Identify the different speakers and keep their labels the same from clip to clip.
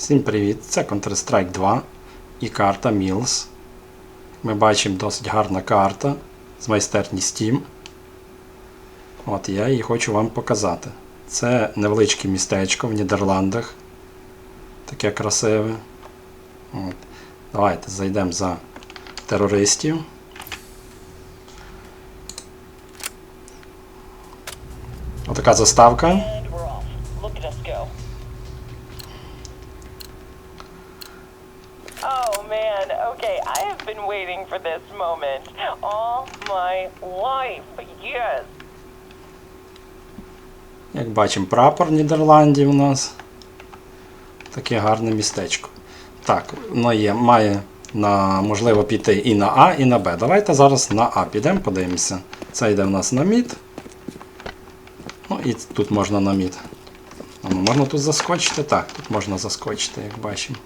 Speaker 1: Всім привіт! Це Counter-Strike 2 і карта Mills. Ми бачимо досить гарна карта з майстерні Steam. От я її хочу вам показати. Це невеличке містечко в Нідерландах. Таке красиве. От. Давайте зайдемо за терористів. Отака заставка.
Speaker 2: Man, okay, I have been waiting for this moment all my life. Yes.
Speaker 1: Як бачимо, прапор Нідерландів у нас. Таке гарне містечко. Так, воно є, має на, можливо піти і на А, і на Б. Давайте зараз на А підемо, подивимося. Це йде в нас на мід. Ну і тут можна на мід. Ну, можна тут заскочити? Так, тут можна заскочити, як бачимо.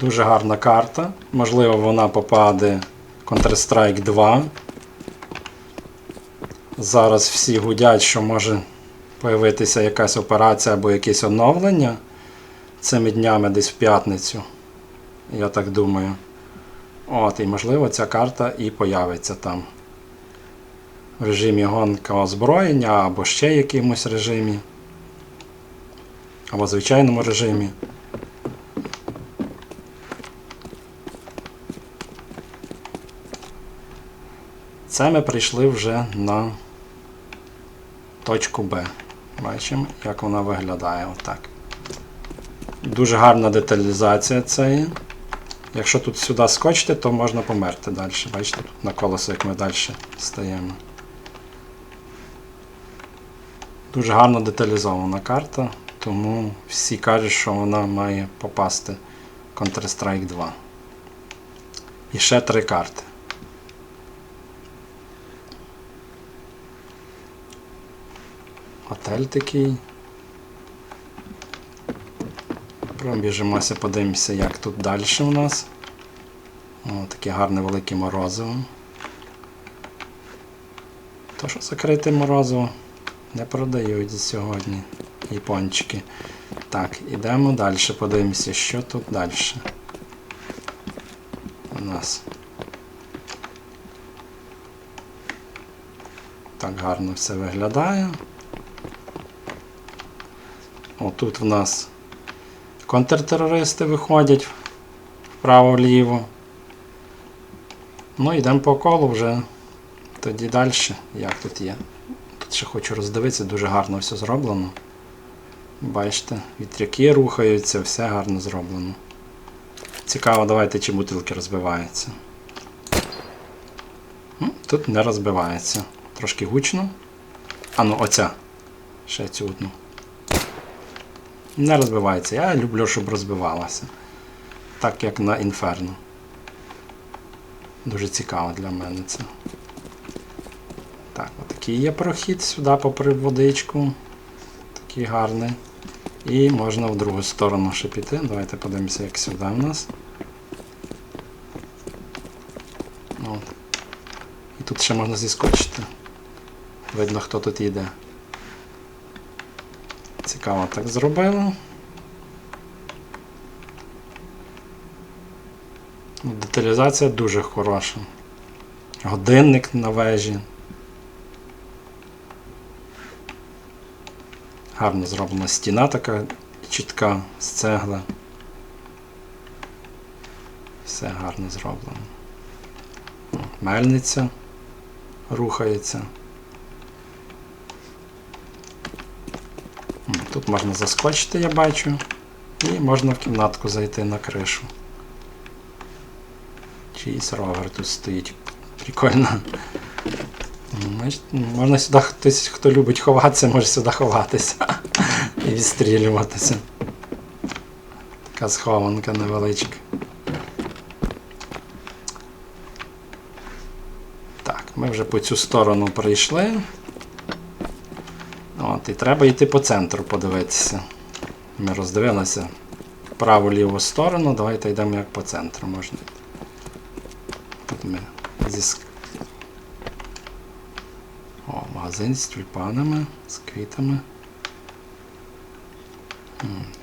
Speaker 1: Дуже гарна карта. Можливо, вона попаде Counter-Strike 2. Зараз всі гудять, що може появитися якась операція або якесь оновлення цими днями десь в п'ятницю. Я так думаю. От, і можливо ця карта і появиться там. В режимі гонка озброєння або ще якимось режимі. Або звичайному режимі. Це ми прийшли вже на точку Б. Бачимо, як вона виглядає отак. Дуже гарна деталізація цієї. Якщо тут сюди скочити, то можна померти далі. Бачите, тут на колесо, як ми далі стаємо. Дуже гарно деталізована карта, тому всі кажуть, що вона має попасти в Counter-Strike 2. І ще три карти. Готель такий. Пробіжимося, подивимося, як тут далі у нас. О, таке гарне велике морозиво. То, що закрите морозиво, не продають сьогодні япончики. Так, ідемо далі, подивимося, що тут далі. У нас. Так гарно все виглядає. Отут в нас контртерористи виходять вправо-вліво. Ну, йдемо по колу вже. Тоді далі, як тут є. Тут ще хочу роздивитися, дуже гарно все зроблено. Бачите, вітряки рухаються, все гарно зроблено. Цікаво, давайте, чи бутилки розбиваються. Тут не розбивається. Трошки гучно. А ну, оця. Ще цю одну. Не розбивається. Я люблю, щоб розбивалася. Так як на Інферно. Дуже цікаво для мене це. Так, отакий є прохід сюди попри водичку. Такий гарний. І можна в другу сторону ще піти. Давайте подивимося, як сюди в нас. От. І тут ще можна зіскочити. Видно, хто тут йде. Цікаво так зробили. Ну, Деталізація дуже хороша. Годинник на вежі. Гарно зроблена стіна така чітка з цегли. Все гарно зроблено. Мельниця рухається. Тут можна заскочити, я бачу, і можна в кімнатку зайти на кришу. Чиїсь ровер тут стоїть. Прикольно. Можна сюди хтось, хто любить ховатися, може сюди ховатися і відстрілюватися. Така схованка невеличка. Так, ми вже по цю сторону прийшли. От, і треба йти по центру подивитися. Ми роздивилися праву-ліву сторону, давайте йдемо як по центру можна. Тут ми зі ск- О, магазин з тюльпанами, з квітами.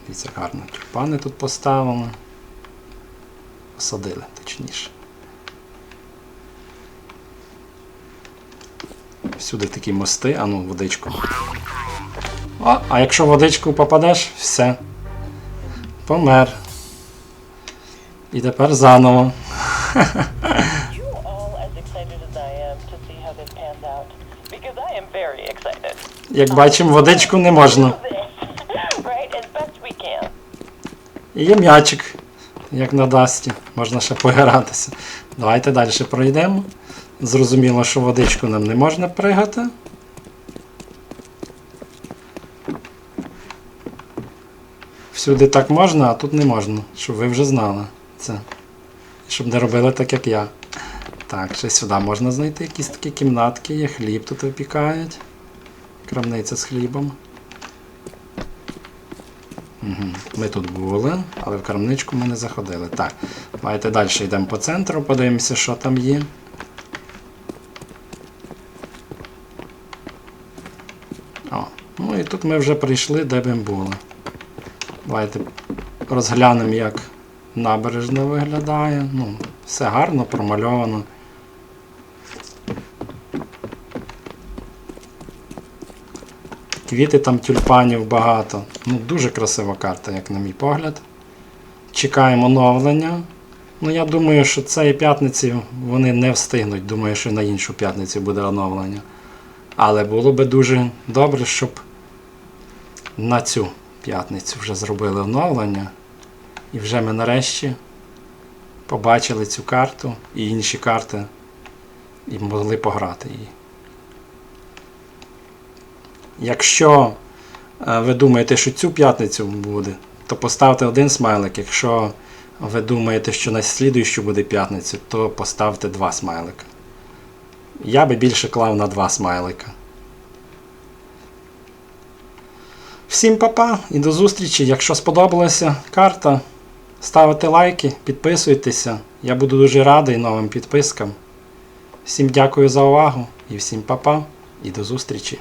Speaker 1: Дивіться, гарно тюльпани тут поставили. Посадили, точніше. Всюди такі мости, а ну, водичку. А, а якщо в водичку попадеш, все. Помер. І тепер заново. Як бачимо, водичку не можна. І є м'ячик, як на Дасті. Можна ще погратися. Давайте далі пройдемо. Зрозуміло, що водичку нам не можна пригати. Всюди так можна, а тут не можна. Щоб ви вже знали це. Щоб не робили так, як я. Так, ще сюди можна знайти якісь такі кімнатки, є хліб тут випікають. Крамниця з хлібом. Мгм. Ми тут були, але в крамничку ми не заходили. Так, давайте далі йдемо по центру, подивимося, що там є. О, ну і тут ми вже прийшли, де ми були. Давайте розглянемо, як набережна виглядає. Ну, все гарно, промальовано. Квіти там тюльпанів багато. Ну, дуже красива карта, як на мій погляд. Чекаємо оновлення. Ну, я думаю, що цієї п'ятниці вони не встигнуть. Думаю, що на іншу п'ятницю буде оновлення. Але було би дуже добре, щоб на цю п'ятницю вже зробили оновлення. І вже ми нарешті побачили цю карту і інші карти і могли пограти її. Якщо е, ви думаєте, що цю п'ятницю буде, то поставте один смайлик. Якщо ви думаєте, що на слідуючу буде п'ятницю, то поставте два смайлика. Я би більше клав на два смайлика. Всім папа і до зустрічі. Якщо сподобалася карта, ставте лайки, підписуйтеся. Я буду дуже радий новим підпискам. Всім дякую за увагу і всім папа і до зустрічі.